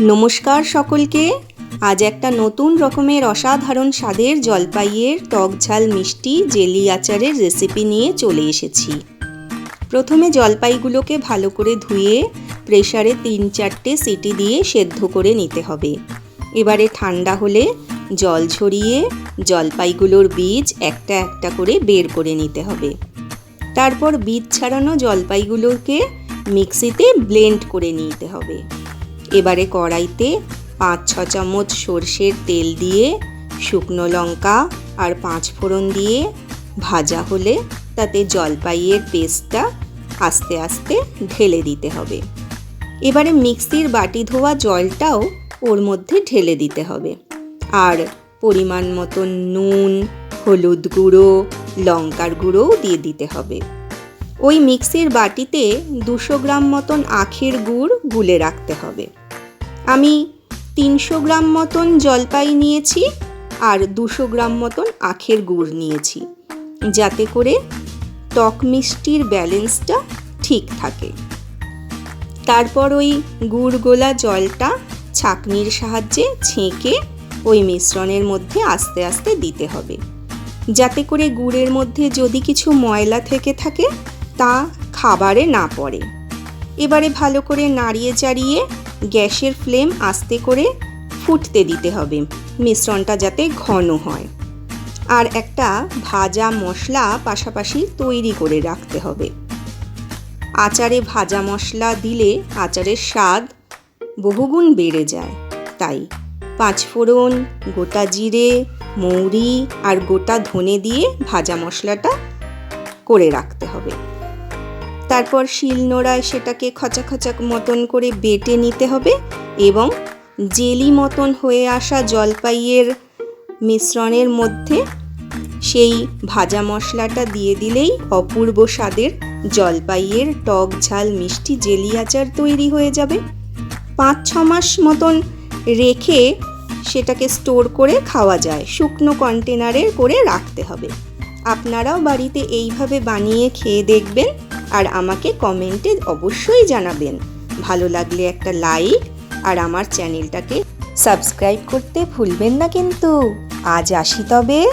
নমস্কার সকলকে। আজ একটা নতুন রকমের অসাধারণ স্বাদের জলপাইয়ের টক ঝাল মিষ্টি জেলি আচারের রেসিপি নিয়ে চলে এসেছি। প্রথমে জলপাইগুলোকে ভালো করে ধুয়ে প্রেসারে তিন চারটে সিটি দিয়ে সেদ্ধ করে নিতে হবে। এবারে ঠান্ডা হলে জল ঝরিয়ে জলপাইগুলোর বীজ একটা একটা করে বের করে নিতে হবে। তারপর বীজ ছাড়ানো জলপাইগুলোকে মিক্সিতে ব্লেন্ড করে নিতে হবে। এবারে কড়াইতে পাঁচ ছ চামচ সর্ষের তেল দিয়ে, শুকনো লঙ্কা আর পাঁচ ফোড়ন দিয়ে ভাজা হলে তাতে জলপাইয়ের পেস্টটা আস্তে আস্তে ঢেলে দিতে হবে। এবারে মিক্সির বাটি ধোয়া জলটাও ওর মধ্যে ঢেলে দিতে হবে। আর পরিমাণ মতন নুন, হলুদ গুঁড়ো, লঙ্কার গুঁড়োও দিয়ে দিতে হবে। ওই মিক্সির বাটিতে দুশো গ্রাম মতন আখের গুড় গুলে রাখতে হবে। আমি তিনশো গ্রাম মতন জলপাই নিয়েছি আর দুশো গ্রাম মতন আখের গুড় নিয়েছি, যাতে করে টক মিষ্টির ব্যালেন্সটা ঠিক থাকে। তারপর ওই গুড় গোলা জলটা ছাঁকনির সাহায্যে ছেঁকে ওই মিশ্রণের মধ্যে আস্তে আস্তে দিতে হবে, যাতে করে গুড়ের মধ্যে যদি কিছু ময়লা থেকে থাকে তা খাবারে না পড়ে। এবারে ভালো করে নাড়িয়ে চাড়িয়ে গ্যাসের ফ্লেম আস্তে করে ফুটতে দিতে হবে, মিশ্রণটা যাতে ঘন হয়। আর একটা ভাজা মশলা পাশাপাশি তৈরি করে রাখতে হবে। আচারে ভাজা মশলা দিলে আচারের স্বাদ বহুগুণ বেড়ে যায়। তাই পাঁচফোড়ন গোটা জিরে, মৌরি আর গোটা ধনে দিয়ে ভাজা মশলাটা করে রাখতে হবে। তারপর শিলনোড়ায় সেটাকে খচা খচা মতন করে বেটে নিতে হবে এবং জেলি মতন হয়ে আসা জলপাইয়ের মিশ্রণের মধ্যে সেই ভাজা মশলাটা দিয়ে দিলেই অপূর্ব স্বাদের জলপাইয়ের টক ঝাল মিষ্টি জেলি আচার তৈরি হয়ে যাবে। পাঁচ ছ মাস মতন রেখে সেটাকে স্টোর করে খাওয়া যায়। শুকনো কন্টেনারে করে রাখতে হবে। আপনারাও বাড়িতে এইভাবে বানিয়ে খেয়ে দেখবেন। আর আমাকে কমেন্টে অবশ্যই জানাবেন। ভালো লাগলে একটা লাইক আর আমার চ্যানেলটাকে সাবস্ক্রাইব করতে ভুলবেন না কিন্তু। আজ আসি তবে।